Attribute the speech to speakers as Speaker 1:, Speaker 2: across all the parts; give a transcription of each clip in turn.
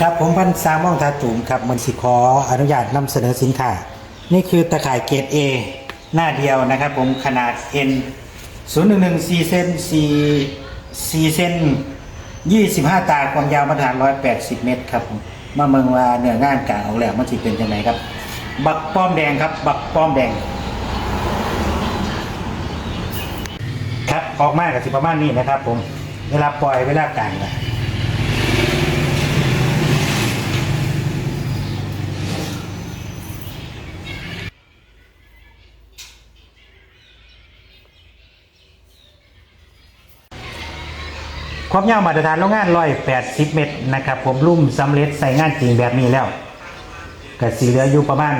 Speaker 1: ครับผมพันซามองทาตุ่มครับมันสิขออนุญาตนำเสนอสินค้า นี่คือตะข่ายเกรด A หน้าเดียวนะครับผมขนาด N 0 1 1 4เซน4 4เซน25 ตาความยาวมาตรฐาน180 เมตรครับผมมาเมืองว่าเนื้องานกางออกแล้วมันสิเป็นยังไงครับ บักป้อมแดงครับ บักป้อมแดง ครับออกมากับสิประมาณนี้นะครับ ผมเวลาปล่อยเวลากลางนะ ความยาวมาตรฐานโรงงาน180เมตรนะครับผมรุ่มสำเร็จใส่งานจริงแบบนี้แล้วก็สีเหลืออยู่ประมาณ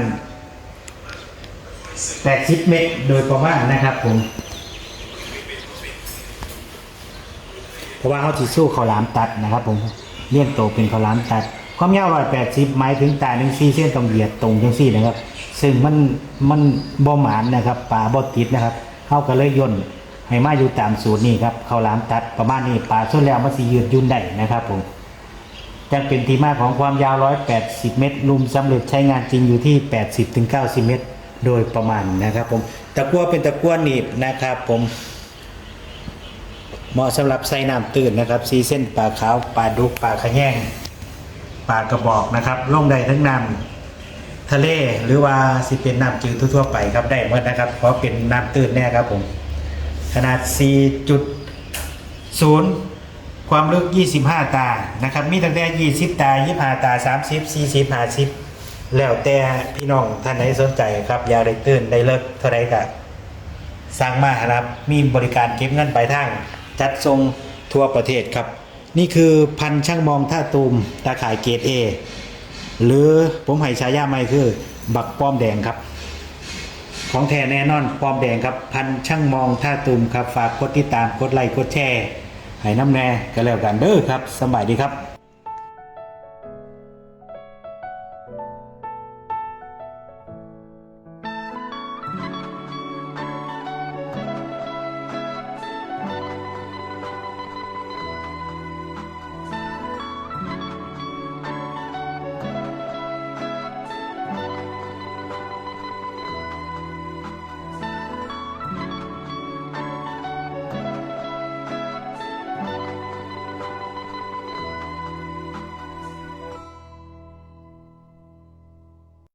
Speaker 1: 80เมตรโดยประมาณนะครับผมเพราะว่าเขาที่สู้ข้าหลามตัดนะครับผมเลี่ยนโตเป็นข้าหลามตัด ความยาว180หมายถึงตาหนึ่งซี่เส้นต้องเหยียดตรงจังซี่นะครับ ซึ่งมันมันบ่หมานนะครับปลาบ่ติดนะครับเขาก็เลยย่น ให้มาอยู่ตามสูตรนี้ครับข้าวหลามตัดประมาณนี้ปลาส่วนแล้วมันสิยืดยุ่นได้นะครับผมจังเป็นที่มาของความยาว 180 เมตรรุมสำเร็จใช้งานจริงอยู่ที่ 80-90 เมตร โดยประมาณนะครับผมตะกั่วเป็นตะกั่วหนีบนะครับผมเหมาะสำหรับใส่น้ำตื่นนะครับซีเส้นปลาขาวปลาดุกปลาขะแยงปลากระบอกนะครับลงได้ทั้งน้ำทะเลหรือว่าสิเป็นน้ำจืดทั่วๆไปครับได้หมดนะครับเพราะเป็นน้ำตื่นแน่ครับผม ขนาด 4.0 ความลึก 25 ตา นะครับ มีตั้งแต่ 20 ตา 25 ตา 30 40 50 แล้วแต่พี่น้องท่านไหนสนใจครับ อยากได้ตื่นได้เลิกเท่าไรก็สั่งมาครับ มีบริการเก็บเงินปลายทาง จัดส่งทั่วประเทศครับ นี่คือพันช่างมองท่าตูมตาข่ายเกรดเอหรือผมให้ฉายาใหม่คือ บักป้อมแดงครับ ของแท้แน่นอนปลอมแดงครับพันช่างมองท่าตูมครับฝากกดติดตามกดไลค์กดแชร์ให้น้ำแน่ก็แล้วกันเด้อครับสบายดีครับ